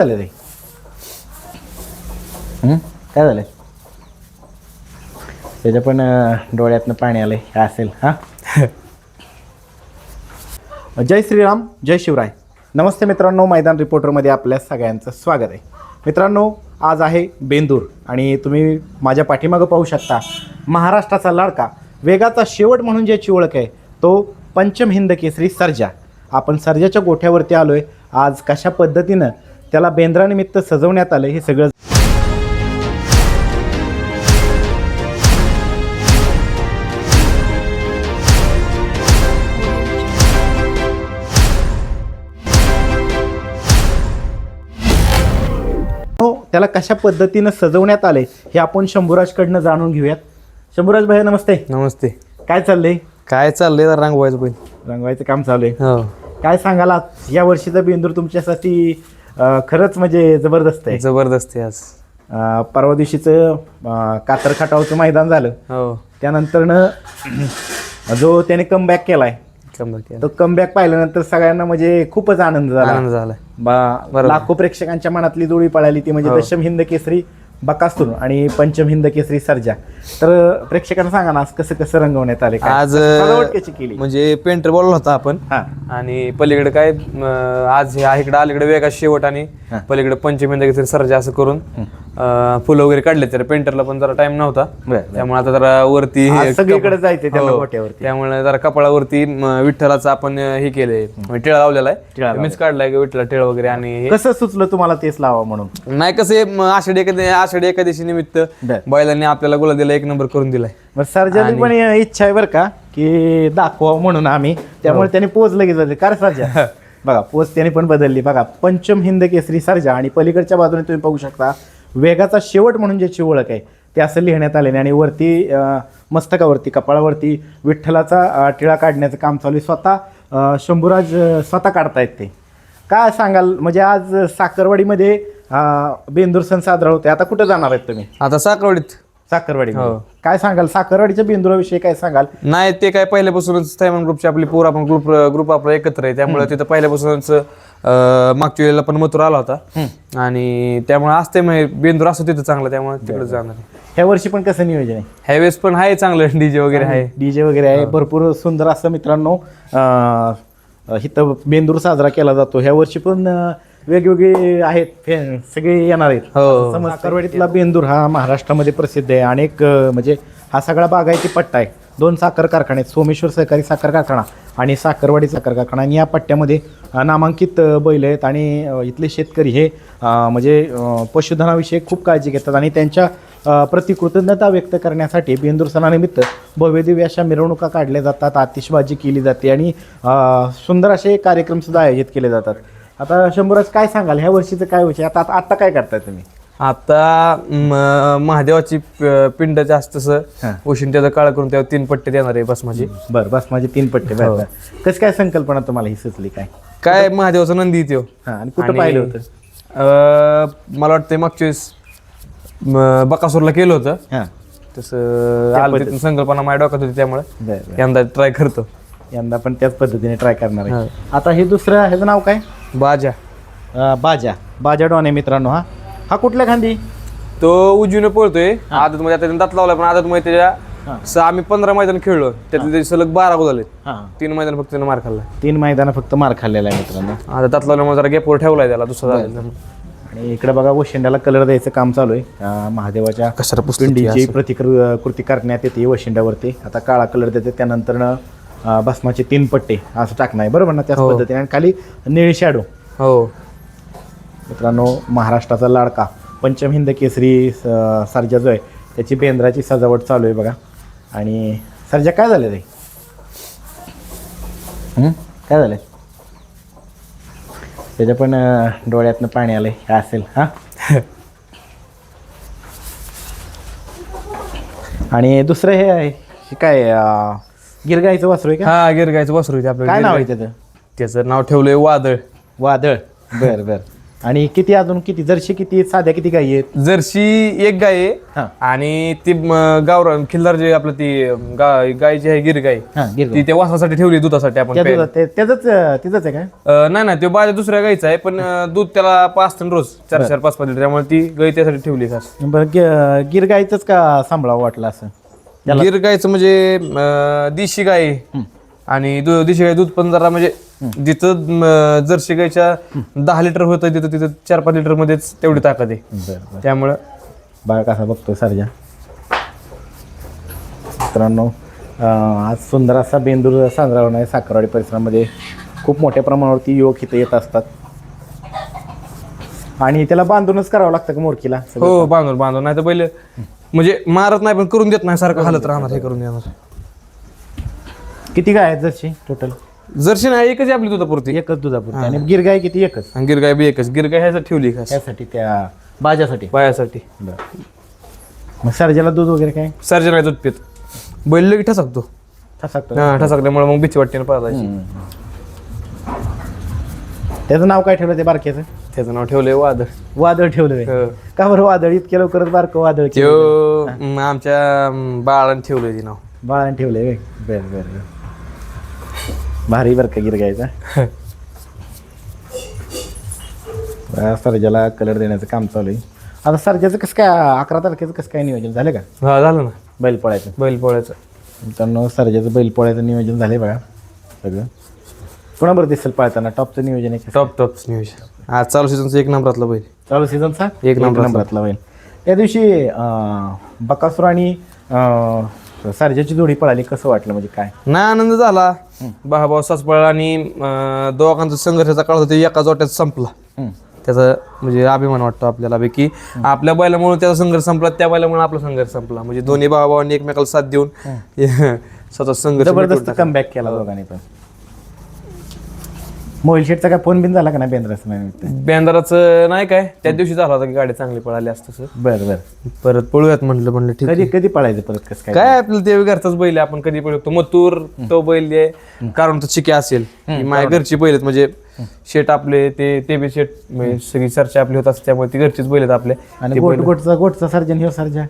झालं रे काय झालं त्याच्या पण डोळ्यातनं पाणी आलंय काय असेल हा जय श्रीराम जय शिवराय नमस्ते मित्रांनो मैदान रिपोर्टरमध्ये आपल्या सगळ्यांचं स्वागत आहे. मित्रांनो आज आहे बेंदूर आणि तुम्ही माझ्या पाठीमागं पाहू शकता महाराष्ट्राचा लाडका वेगाचा शेवट म्हणून ज्याची ओळख आहे तो पंचम हिंद केसरी सर्जा. आपण सर्जाच्या गोठ्यावरती आलो आहे आज कशा पद्धतीनं त्याला बेंद्रानिमित्त सजवण्यात आलं हे सगळं. हो त्याला कशा पद्धतीनं सजवण्यात आले हे आपण शंभूराजकडनं जाणून घेऊयात. शंभूराज भाई नमस्ते. नमस्ते. काय चाललंय? काय चाललंय जरा रांगवायचं पण. रंगवायचं काम चालू आहे. हो. काय सांगाल आज या वर्षीचा बेंदूर तुमच्यासाठी अं, खरंच म्हणजे जबरदस्त आहे जबरदस्त आहे आज अं, परवा दिवशीचं अं, कातर खटावचं मैदान झालं हो त्यानंतरनं जो त्याने कमबॅक केलाय कमबॅक केला. तो कमबॅक पाहिल्यानंतर सगळ्यांना म्हणजे खूपच आनंद झाला आनंद झालाय बा. लाखो प्रेक्षकांच्या मनातली जोडी पळाली ती म्हणजे हो. दशम हिंद केसरी बकासूर आणि पंचम हिंद केसरी सर्जा. तर प्रेक्षकांना सांगा ना आज कसं कसं रंगवण्यात आले काय? आज सजावट कशी केली. म्हणजे पेंटर बोलला होता आपण. हा. आणि पलीकडे काय आज हे इकडे अलीकडे वेगा शेवट आणि. पलीकडे पंचमेंदा सरजा असं करून फुलं वगैरे काढले तर पेंटरला पण जरा टाइम नव्हता. त्यामुळे आता जरा वरती सगळीकडे त्याला हो. त्यामुळे जरा कपाळावरती विठ्ठलाचं आपण हे केलंय. म्हणजे टिळा लावलेला आहे. मीच काढलाय विठ्ठला टिळा वगैरे आणि कसं सुचलं तुम्हाला तेच लावा म्हणून? नाही कसं आषाढी एखादी आषाढी एकादशी निमित्त. बैलांनी आपल्याला गुलाल दिला एक नंबर करून दिलाय. सर्जानी पण इच्छा आहे बरं का की दाखवा म्हणून आम्ही. त्यामुळे हो. त्याने पोच लगेच बदलली. काय रे सर्जा? बघा पोच त्याने पण बदलली. बघा पंचम हिंद केसरी सर्जा आणि पलीकडच्या बाजूने तुम्ही पाहू शकता. वेगाचा शेवट म्हणून ज्याची ओळख आहे ते असं लिहिण्यात आलेलं आणि वरती मस्तकावरती कपाळावरती विठ्ठलाचा टिळा काढण्याचं काम चालू आहे. स्वतः शंभूराज स्वतः काढतायत ते. काय सांगाल? म्हणजे आज साखरवाडीमध्ये बेंदूर सण साजरा होते आता कुठं जाणार आहेत तुम्ही? आता साखरवाडीत साखरवाडी हो. काय सांगाल? साखरवाडीच्या बेंदुराविषयी काय सांगाल? नाही ते काय पहिल्यापासूनच थैमान ग्रुपची आपली पूर आपण ग्रुप ग्रुप आपला एकत्र आहे. त्यामुळे तिथं पहिल्यापासूनच अं, मागच्या वेळेला पण मथुर आला होता. आणि त्यामुळे असते मग बेंदूर असतो तिथं चांगलं त्यामुळे तिकडे जाणार. ह्या वर्षी पण कसं नियोजन आहे? ह्यावेळेस पण आहे चांगलं डीजे वगैरे आहे. डीजे वगैरे आहे. भरपूर सुंदर असं मित्रांनो अं, इथं बेंदूर साजरा केला जातो. ह्या वर्षी पण अं, वेगवेगळे आहेत फे- सगळे येणार आहेत. हो. समज साखरवाडीतला बेंदूर हा महाराष्ट्रामध्ये प्रसिद्ध आहे अनेक अं, म्हणजे हा सगळा बागायती पट्टा आहे. दोन साखर कारखाने आहेत सोमेश्वर सहकारी साखर कारखाना आणि साखरवाडी साखर कारखाना. आणि या पट्ट्यामध्ये अं, नामांकित अं, बैल आहेत आणि अं, इथले शेतकरी हे अं, म्हणजे अं, पशुधनाविषयी खूप काळजी घेतात आणि त्यांच्या अं, प्रति कृतज्ञता व्यक्त करण्यासाठी बेंदूर सणानिमित्त भव्यदिव्य अशा मिरवणुका काढल्या जातात आतिषबाजी केली जाते आणि अं, सुंदर असे कार्यक्रम सुद्धा आयोजित केले जातात. आता शंभूराज काय सांगाल? ह्या वर्षीचं काय विषय? आता आता- आता काय करताय तुम्ही? आता म, महादेवाची प- पिंड जास्त हा. उशीन त्याचं काळ करून त्यावर तीन पट्टे देणार आहे भस्माची बरं बस माझे तीन पट्टे बरं बरं. कसं काय संकल्पना तुम्हाला ही सुचली काय? काय महादेवाचं नंदी येतो हां. आणि कुठं आणि, पाहिलं होतं? अं, मला वाटतं मागच्या वेळेस म, बकासूरला केलं होतं. हां. तसं आलं तिथून संकल्पना माझ्या डोक्यात होती त्यामुळे बरं यंदा ट्राय करतो. यंदा पण त्याच पद्धतीने ट्राय करणार आहे. आता हे दुसरं ह्याचं नाव काय? बाजा. अं, बाजा. बाजा डॉन आहे मित्रांनो हा. हा कुठल्या खांदी? तो उजवीनं पळतोय. आदत मध्ये आता त्याने दात लावला पण आदत मध्ये हा. त्याच्या स- आम्ही पंधरा मैदान खेळलो. त्यातले त्याचे सलग बारा गोल हां. तीन मैदान फक्त त्यानं मार खाल्ला तीन मैदानं फक्त मार खाल्लेला आहे मित्रांनो. आता दात लावल्यामुळे जरा गॅपवर ठेवलाय त्याला दुसरा झाला आणि इकडे बघा वशिंड्याला कलर द्यायचं काम चालू आहे. अं, महादेवाच्या कशाला पुस्तक पिंडीची प्रतिकृ कृती करण्यात येते वशिंड्यावरती आता काळा कलर देते त्यानंतर भस्माचे तीन पट्टे असं टाकणं आहे. बरोबर ना? त्याच हो. पद्धतीने. आणि खाली निळी शॅडो हो. मित्रांनो महाराष्ट्राचा लाडका. पंचम हिंद केसरी स- सर्जा जो आहे त्याची बेंद्राची सजावट चालू आहे बघा. आणि सर्जा काय झालं रे? हं? काय झालं त्याच्या पण अं, डोळ्यातनं पाणी आलंय. काय असेल हा? आणि दुसरं हे आहे हे काय अं, गिरगाईचं वासरू आहे का? हा गिरगायचं वासरू आहे ते आपलं काय नाव आहे गिरगाई. त्याचं? त्याचं नाव ठेवलंय वादळ. वादळ. बर बर. आणि किती अजून किती? जर्शी किती साध्या किती गाई आहेत? जर्सी एक गाय आहे आणि ती म, गावरान खिल्लार जे आपलं ती अं, गाय गाय जी आहे गिर गाय हा गिर ती त्या वासासाठी ठेवली दुधासाठी आपण त्या प्यायला. दुधात ते- त्याचंच अं, तिथंच आहे काय अं, नाही नाही तो बाजा दुसऱ्या गायचा आहे पण अं, दूध त्याला पाच टन रोज चार चार पाच पाच लिटर त्यामुळे ती गाय त्यासाठी ठेवली खास. बरं का सांभाळावं वाटलं असं? गिर गायचं म्हणजे अं, देशी गाय. आहे. आणि दु- देशी गाय दूध पण जरा म्हणजे जिथं जर्सी गायच्या दहा लिटर होतं तिथं तिथं चार पाच लिटर मध्येच तेवढी ताकद आहे. बरं बरं. त्यामुळं बघा कसा बघतोय सर्जा? मित्रांनो अं, आज सुंदर असा बेंदूर साजरा होणार आहे साखरवाडी परिसरामध्ये. खूप मोठ्या प्रमाणावरती युवक इथं येत असतात. आणि त्याला बांधूनच करावं लागतं का मोरकीला? सगळं? हो बांधून बांधून. नाही तर पहिले म्हणजे मारत नाही पण करून देत नाही सारखं हालत राहणार हे करून देणार. किती गाय आहेत जर्शी टोटल जर्सी नाही एकच आहे आपली दुधापुरती. एकच दुधापुरती. आणि गिर गाय किती एकच? आणि गिरगाय बी एकच. गिरगाय ह्यासाठी ठेवली खास. त्यासाठी त्या बाजासाठी? पायासाठी बरं. मग सर्जाला दूध वगैरे काय? सर्जन आहे दूध पित. बैल लगेच ठसकतो. ठसाकतो. हा ठसकल्यामुळे मग भीती वाटते ना त्याचं नाव काय ठेवलं ते बारक्याचं? त्याचं नाव ठेवलंय वादळ. वादळ ठेवलं हो. का बरं वादळ? इतक्या लवकरच बारकं वादळ केलं? त्यो म, आमच्या म, बाळाने ठेवलंय ते नाव. बाळाने ठेवलंय व्हय? बरं बरं बरं. भारी बरं का गिरगायचा बरं, सर्जाला कलर देण्याचं काम चालू आहे. आता सर्जाचं कसं काय अकरा तारखेचं कसं काय नियोजन झालं का? हा झालं ना. बैल पोळ्याचं बैल पोळ्याचं मित्रांनो सर्जाचं बैल पोळ्याचं नियोजन झालंय बघा सगळं. कोणाबरोबर दिसेल पाळताना टॉपचं नियोजन आहे का? टॉप टॉप नियोजन. आज चालू सीझनचं एक नंबरातलं बैल. चालू सीझनचा एक नंबरातला. नंबरातला बैल. त्या दिवशी अं, बकासूर आणि अं, सर्जाची जोडी पळाली. कसं वाटलं म्हणजे काय? नाही आनंद झाला. भाऊ सासपळ आणि अं, दोघांचा संघर्षाचा काळ होता. एका जोट्यात संपला. हम्म. त्याचा म्हणजे अभिमान वाटतो आपल्याला बी की आपल्या बैलामुळे त्याचा संघर्ष संपला त्या बैलामुळे आपला संघर्ष संपला. म्हणजे दोन्ही भावाभावांनी एकमेकाला साथ देऊन स्वतः संघर्ष जबरदस्त कमबॅक केला दोघांनी पण. मोबाईल शेटचा काय फोन बिन झाला का नाही बेंद्रास नाही बेंदाराचं नाही काय? त्या दिवशी झाला होता की गाडी चांगली पळाली असतं सर. बरं बरं. परत पळूयात म्हटलं म्हणलं ठीक कधी कधी पळायचं परत कसं काय? काय आपल्याला ते घरचाच बैल आहे आपण कधी पळतो. मथुर तो बैल आहे. कारण तो चिके असेल. ही माझ्या घरची बैल आहेत. म्हणजे शेट आपले ते ते बी शेट म्हणजे सगळी चर्चा आपली होत असते. त्यामुळे ती घरचीच बैल आहेत आपले. आणि गोट गोटचा गोटचा सर्जन ह्यो सर्जा.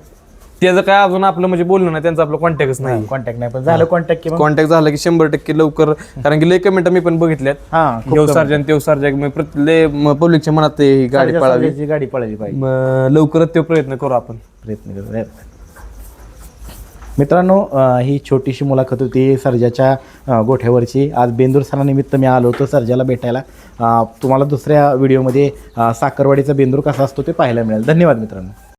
त्याचं काय अजून आपलं म्हणजे बोलणं नाही त्यांचा आपला कॉन्टॅक्टच नाही कॉन्टॅक्ट नाही पण झालं कॉन्टॅक्ट कॉन्टॅक्ट झाला की शंभर टक्के लवकर कारण की लय कमेंट मी पण बघितल्यात. हा देव सर्जन तेव सर्जन प्रत्येक पब्लिकच्या मनात ते ही गाडी सर्जा- पळावी. गाडी पळाली पाहिजे म, लवकरच तो प्रयत्न करू आपण. प्रयत्न करत मित्रांनो अं, ही छोटीशी मुलाखत होती सर्जाच्या अं, गोठ्यावरची. आज बेंदूर सणानिमित्त मी आलो होतो सर्जाला भेटायला. अं, तुम्हाला दुसऱ्या व्हिडिओमध्ये अं, साखरवाडीचा बेंदूर कसा असतो ते पाहायला मिळेल. धन्यवाद मित्रांनो.